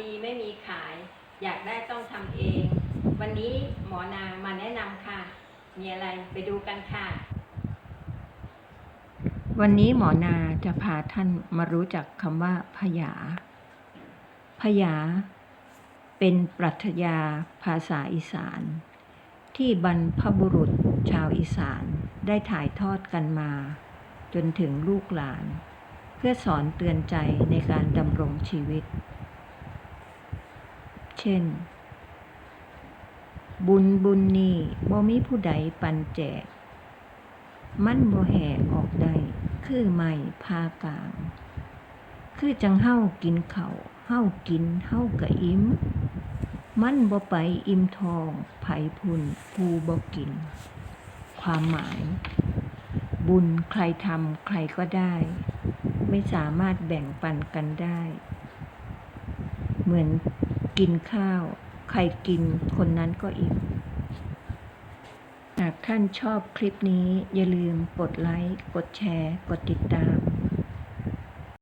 ดีไม่มีขาย อยากได้ต้องทำเอง วันนี้หมอนางมาแนะนำค่ะ มีอะไรไปดูกันค่ะ วันนี้หมอนาจะพาท่านมารู้จักคำว่าพยา พยา เป็นปรัชญาภาษาอีสาน ที่บรรพบุรุษชาวอีสานได้ถ่ายทอดกันมา จนถึงลูกหลาน เพื่อสอนเตือนใจในการดำรงชีวิต เช่น บุญบุญนี่บ่มีผู้ใดปันแจก มันบ่แห่ออกได้ คือไม่พากลาง คือจังเฮากินเขาวเฮากินเฮากะอิ่มมันบ่ไปอิ่มทองไผพุ่นผู้บ่กิน ความหมาย บุญใครทำใครก็ได้ ไม่สามารถแบ่งปันกันได้ เหมือน กินข้าว ใครกินคนนั้นก็อิ่ม หากท่านชอบคลิปนี้อย่าลืมกดไลค์ กดแชร์ กดติดตาม